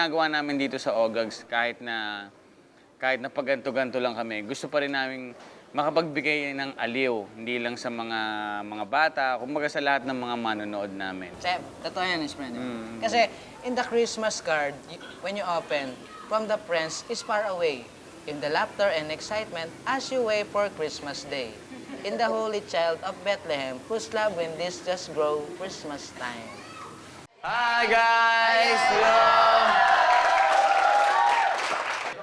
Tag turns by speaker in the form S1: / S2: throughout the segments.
S1: ginagawa namin dito sa Ogags, kahit na kahit na paganto-ganto lang kami, gusto pa rin namin makapagbigay ng aliw, hindi lang sa mga mga bata, kumbaga sa lahat ng mga manonood namin.
S2: Seb, totoo yan, friend.
S1: Mm.
S2: Kasi in the Christmas card, when you open, from the friends is far away. In the laughter and excitement as you wait for Christmas Day. In the holy child of Bethlehem, whose love when this just grow Christmas time.
S1: Hi guys! Hello!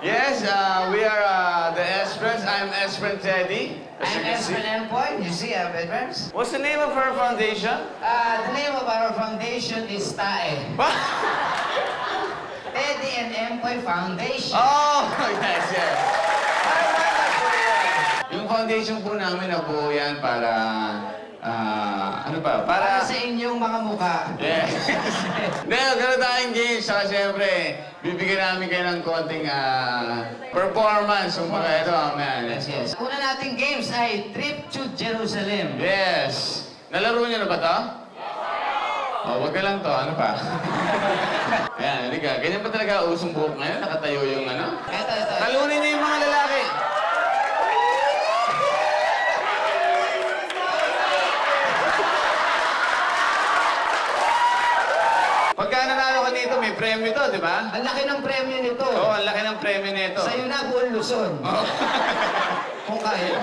S1: Yes, uh, we are uh, the S-Friends. I'm S-Friend Teddy. as you
S3: I'm
S1: can see.
S3: Espen Empoy. You see, I'm veterans.
S1: What's the name of her foundation?
S3: Uh, the name of our foundation is TAE. Teddy and Empoy Foundation.
S1: Oh, yes, yes. Yung foundation po namin nabuo yan para, pa,
S3: Para
S1: para...
S3: sa inyong mga mukha.
S1: Yes. Hindi, gano'n tayong games. Saka siyempre, bibigyan namin kayo ng konting ah, performance. Kung baka ito, mamaya.
S3: Yes, yes. Una nating games ay Trip to Jerusalem.
S1: Yes. Nalaro niyo na ba to? Oh, wag ka lang to. Ano pa? Ayan, halika. Ganyan pa talaga usong buhok ngayon? Nakatayo yung ano?
S3: Ito, ito.
S1: Talunin niyo yung mga lalaki. Pagka nanalo ka dito, may premyo to, di ba?
S3: Ang laki ng premyo nito.
S1: Oo, ang laki ng premyo nito.
S3: Sa'yo na buong Luzon.
S1: Oo.
S3: Kung kaya.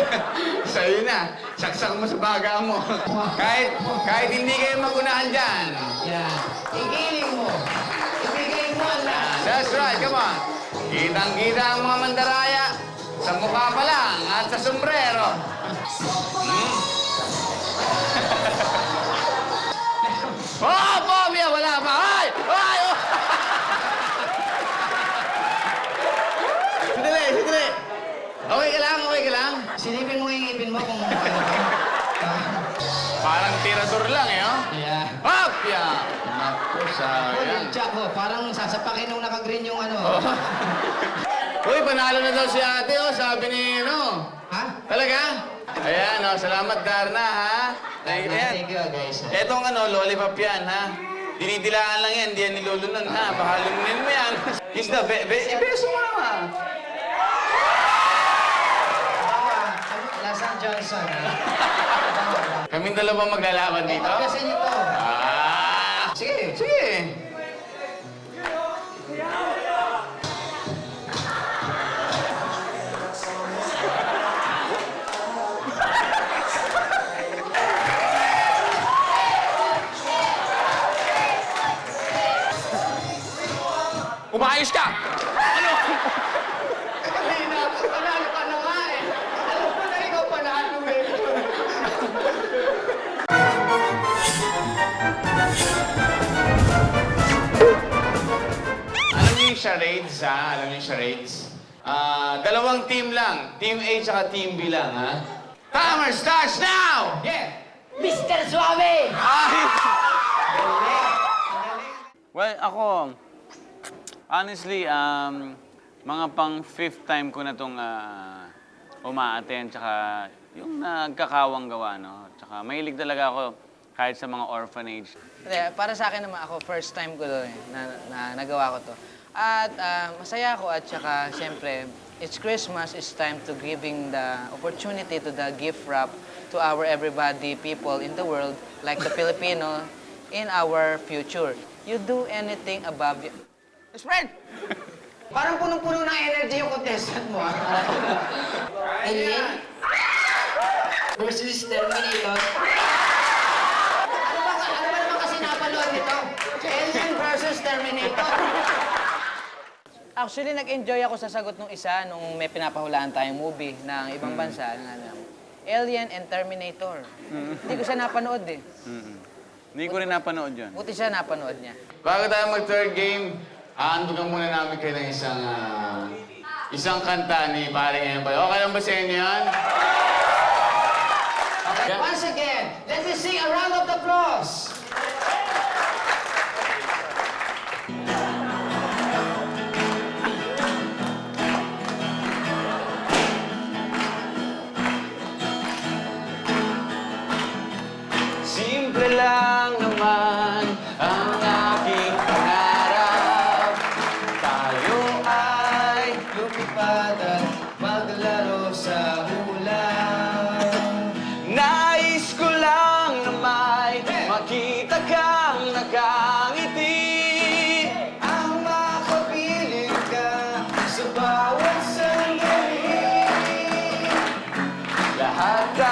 S1: Sa'yo na. Saksak mo sa baga mo. kahit, kahit hindi kayo magunahan dyan.
S3: Yan. Igiling mo. Ibigay mo ang lahat.
S1: That's right, come on. Kitang-kita ang mga mandaraya sa mukha pa lang at sa sombrero. Hmm. Tirador lang eh, oh.
S3: Yeah.
S1: Hop! Yeah. Naku,
S3: Oh,
S1: sayang.
S3: yung jack mo, parang sasapakin nung naka-green yung ano.
S1: Uy, panalo na daw si ate, oh. Sabi ni, ano.
S3: Ha?
S1: Talaga? Ayan, oh, salamat Darna, ha?
S3: Thank
S1: ayan.
S3: you, guys.
S1: Etong ano, lollipop yan, ha? Dinidilaan lang yan, hindi yan nilulunan, ha? Baka lumunin mo yan. Isda, be, be, ibeso mo naman.
S3: Lasang Johnson. ha?
S1: Kaming dalawa maglalaban dito?
S3: Kasi nito.
S1: Ah! Sige, sige. Dalawang team lang. Team A tsaka Team B lang, ha? Timer starts now!
S3: Yeah! Mr. Suave!
S1: Well, ako, honestly, um, mga pang fifth time ko na itong uh, uma-attend, tsaka yung nagkakawang gawa, no? Tsaka mahilig talaga ako kahit sa mga orphanage.
S2: Hindi, para sa akin naman ako, first time ko to eh, na, na nagawa ko to. At ah, masaya ako at saka, siyempre, it's Christmas, it's time to giving the opportunity to the gift wrap to our everybody people in the world, like the Filipino, in our future. You do anything above you. Spread!
S3: Parang punong-puno ng energy yung contestant mo, ah. Alien versus Terminator. Ano ba, ano ba naman kasi napanood nito? Alien versus Terminator.
S2: Actually, nag-enjoy ako sa sagot nung isa nung may pinapahulaan tayong movie ng ibang bansa. ng ano, Alien and Terminator. Hindi ko siya napanood eh.
S1: Hindi ko rin napanood yun.
S2: Buti siya napanood niya.
S1: Bago tayo mag-third game, aantugan muna namin kayo ng isang ah, isang kanta ni Paring Empay. Okay lang ba sa inyo yan?
S3: Once again, let's sing a round of applause.
S1: had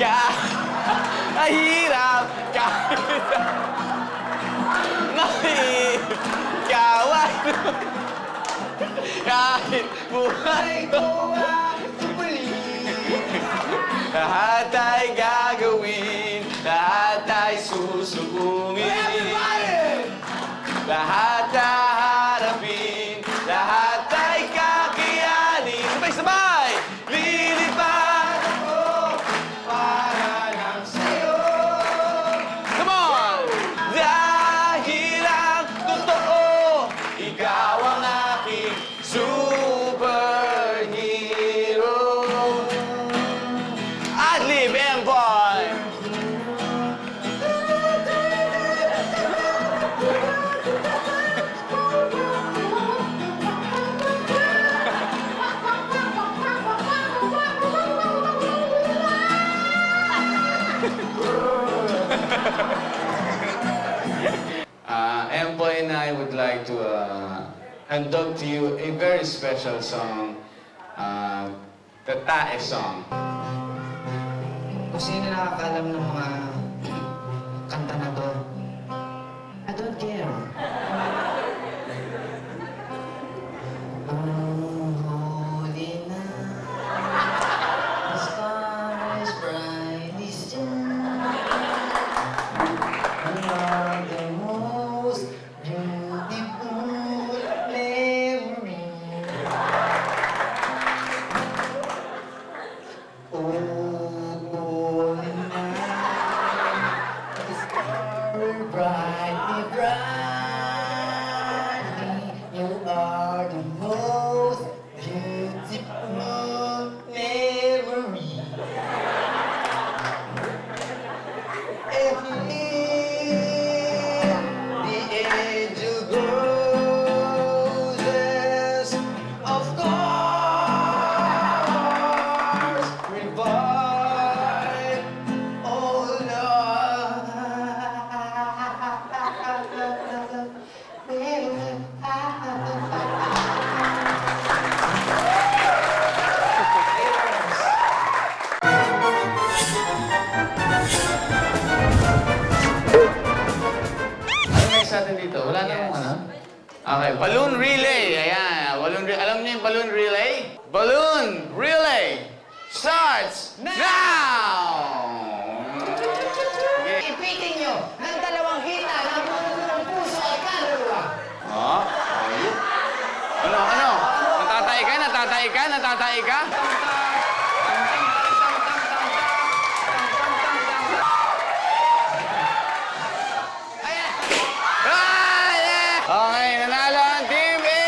S1: อย่าไอ้ดาบอย่าน้อยก้าไวัอย่าบุ้ยกูว่ากูไม่หลีหาตาย handog to you a very special song, uh, the Tae song.
S3: Kung sino nakakalam ng mga
S1: balloon relay. Ayan, balloon re- Alam niyo yung balloon relay? Balloon relay starts now! Sige.
S3: Ipitin nyo ng dalawang hita na ng puso at kaluluwa.
S1: Ayun. Ano, ano? Natatay ka? Natatay ka? Natatay ka?
S3: Ayan!
S1: Ah, yeah! Okay, nanalo ang Team A!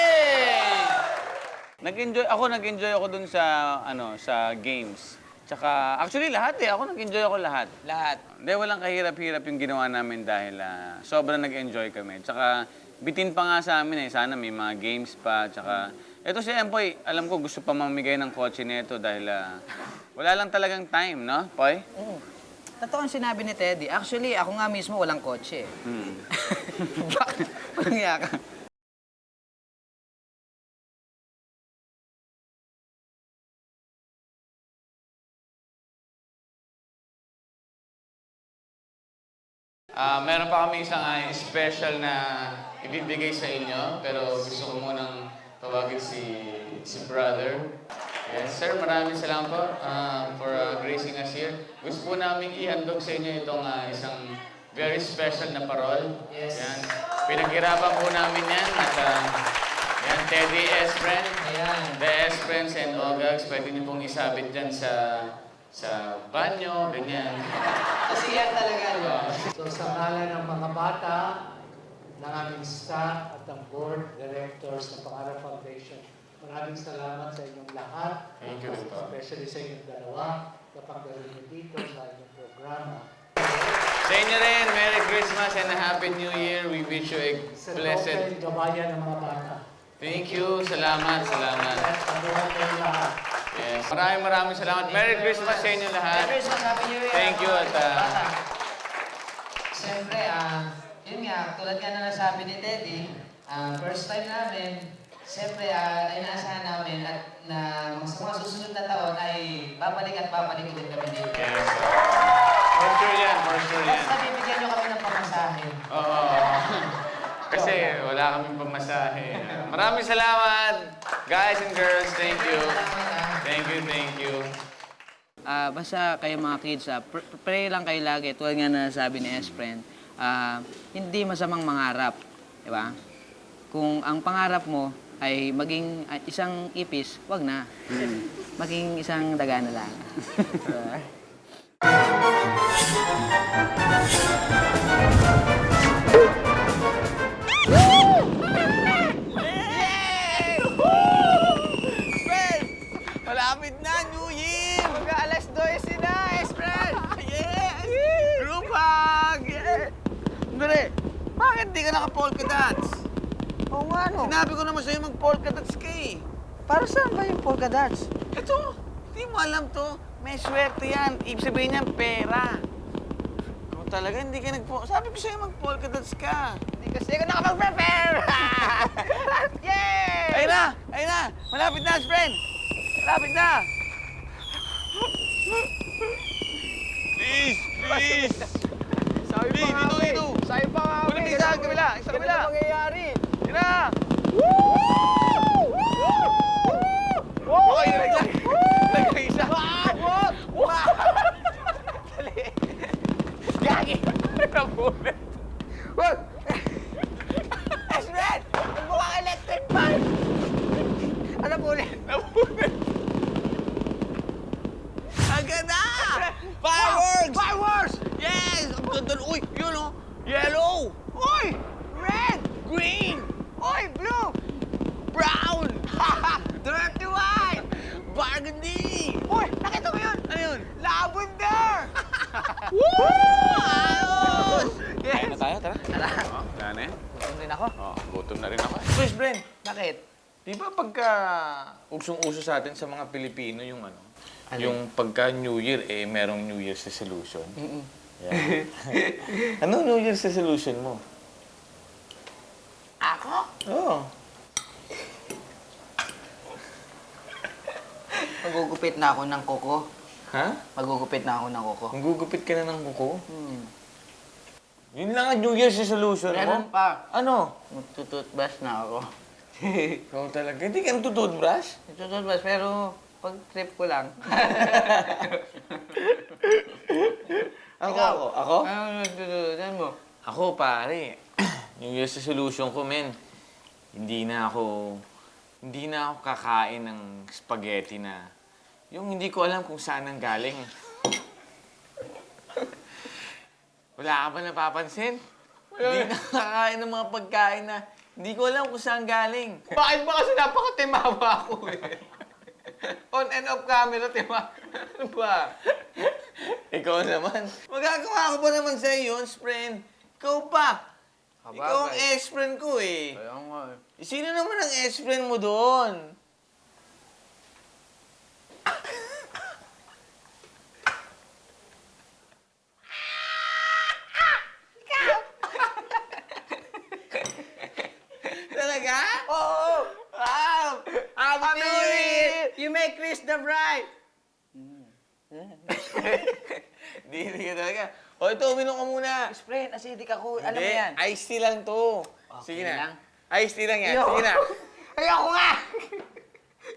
S1: Nag-enjoy ako, nag-enjoy ako dun sa ano, sa games. Tsaka actually lahat eh, ako nag-enjoy ako lahat.
S2: Lahat.
S1: Hindi, walang kahirap-hirap yung ginawa namin dahil ah, sobrang nag-enjoy kami. Tsaka bitin pa nga sa amin eh, sana may mga games pa. Tsaka ito si Empoy, alam ko gusto pa mamigay ng kotse nito dahil ah, wala lang talagang time, no, Poy?
S2: Oo. Totoo ang sinabi ni Teddy. Actually, ako nga mismo walang kotse.
S1: Hmm.
S2: Bakit? Walang
S1: Ah, meron pa kami isang ah, special na ibibigay sa inyo, pero gusto ko munang tawagin si si brother. Yes, sir, maraming salamat po ah, for ah, gracing us here. Gusto po namin ihandog sa inyo itong ah, isang very special na parol.
S3: Yes.
S1: Yan. Pinaghirapan po namin yan. At ah, yan, Teddy S-Friend.
S3: Ayan.
S1: The S-Friends and Ogags, pwede niyo pong isabit dyan sa sa banyo, ganyan.
S3: Kasi yan talaga, di ba?
S4: So sa ngalan ng mga bata, ng aming staff at ang board directors ng Pangarap Foundation, maraming salamat sa inyong lahat.
S1: Thank you, Dito.
S4: Especially sa inyong dalawa, kapag niyo dito sa inyong programa.
S1: Sa inyo rin, Merry Christmas and a Happy New Year. We wish you a
S4: Sa
S1: blessed...
S4: Blessed. gabayan ng mga bata.
S1: Thank you. Salamat, salamat.
S4: At kayo lahat.
S1: Yes. Maraming maraming salamat. Merry Christmas sa inyo lahat.
S3: Merry Christmas, Happy New Year.
S1: Thank you, at,
S3: Bata. Siyempre, ah, yun nga, tulad nga na nasabi ni Teddy, ah, first time namin, siyempre, ah, inaasahan namin at na sa mga susunod na taon ay babalik at babalik ulit kami dito.
S1: Yes. For sure yan, for sure yan.
S3: Basta bibigyan nyo kami ng pamasahe.
S1: Oo. Kasi wala kaming pamasahe. Maraming salamat, guys and girls. Thank you. Thank you, thank you.
S2: Ah, basta kayo mga kids, ah, pr- pray lang kayo lagi. Tulad nga na sabi ni S-Friend, ah, hindi masamang mangarap. Di ba? Kung ang pangarap mo ay maging ah, isang ipis, wag na. Maging isang daga na lang. Diba?
S1: ka naka-polka dots?
S2: Oo nga, no.
S1: Sinabi ko naman sa'yo mag-polka dots ka eh.
S2: Para saan ba yung polka dots?
S1: Ito, di mo alam to. May swerte yan. Ibig sabihin niyan, pera. Kung talaga hindi ka nagpo... Sabi ko sa'yo mag-polka dots ka.
S2: Hindi kasi ako nakapag-prepare! Yay!
S1: Ayun na! Ayun na! Malapit na, friend! Malapit na! Please! Please!
S2: Sabi
S1: Please, dito, dito!
S2: Sabi pa nga
S1: mo isa, kabila, isa kabila.
S2: Ganito mangyayari.
S1: Ayun na! Okay, naglag. Naglag isa.
S2: What? What?
S1: Dali. Gagi! Nabulit.
S2: What? S-Red! Mukhang electric fan! Ano po ulit?
S1: Nabulit. Agad na! Fireworks!
S2: Fireworks!
S1: Yes! Ang ganda. Uy, yun oh. Yellow!
S2: Uy! Red!
S1: Green!
S2: Uy! Blue!
S1: Brown!
S2: Dirty white!
S1: Burgundy!
S2: Uy! Nakita mo yun?
S1: Ano yun?
S2: Lavender!
S1: Woo! Ayos!
S2: Yes!
S1: Kain na tayo, tara.
S2: Tara.
S1: Oo, wala na.
S2: Gutom din ako.
S1: Oo, gutom na rin ako. Chris Bren,
S2: Bakit?
S1: di ba pagka usong-uso sa atin sa mga Pilipino yung ano?
S2: Ano?
S1: Yung pagka New Year, eh, merong New Year's resolution.
S2: Mm-mm.
S1: Yeah. ano New Year's resolution mo?
S2: Ako?
S1: Oo.
S2: Magugupit na ako ng kuko.
S1: Ha?
S2: Magugupit na ako ng kuko.
S1: Ang gugupit ka na ng kuko?
S2: Hmm.
S1: Yun lang ang New Year's resolution
S2: Meron
S1: mo?
S2: pa.
S1: Ano?
S2: Magtututbrush na ako.
S1: Ikaw talaga. Hindi ka natututbrush?
S2: Magtututbrush pero pag trip ko lang.
S1: Ako,
S2: Ikaw?
S1: ako. Ako?
S2: Ano nagtututbrush mo?
S1: Ako, pare. New Year's resolution ko, men. Hindi na ako... Hindi na ako kakain ng spaghetti na... Yung hindi ko alam kung saan ang galing. Wala ka ba napapansin? Hindi na kakain ng mga pagkain na hindi ko alam kung saan galing.
S2: Bakit ba kasi napakatimawa ako eh? On and off camera, tima. Ano ba?
S1: Ikaw naman. Magagawa ko ba naman sa yun, friend? Ikaw pa.
S2: Kabagay.
S1: Ikaw ang ex-friend ko eh.
S2: Kaya nga eh.
S1: Sino naman ang ex-friend mo doon? Ito, uminom ka muna.
S2: Spray, acidic ako. Alam mo
S1: Hindi,
S2: yan.
S1: iced tea lang to.
S2: Okay
S1: Sige na.
S2: lang.
S1: Iced tea lang yan.
S2: Ayoko.
S1: Sige na.
S2: Ayoko nga!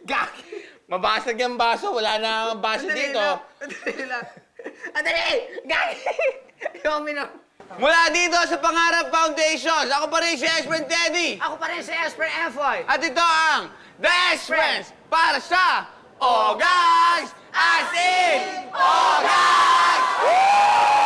S2: Gag!
S1: Mabasag yung baso. Wala na ang baso
S2: Andali
S1: dito.
S2: lang, Andali lang. Andali! Gag! Ayoko minom.
S1: Mula dito sa Pangarap Foundations, ako pa rin si Espen Teddy.
S2: Ako pa rin si Esper Enfoy.
S1: At ito ang The Esprens para sa Ogags! As in, Ogags! Woo!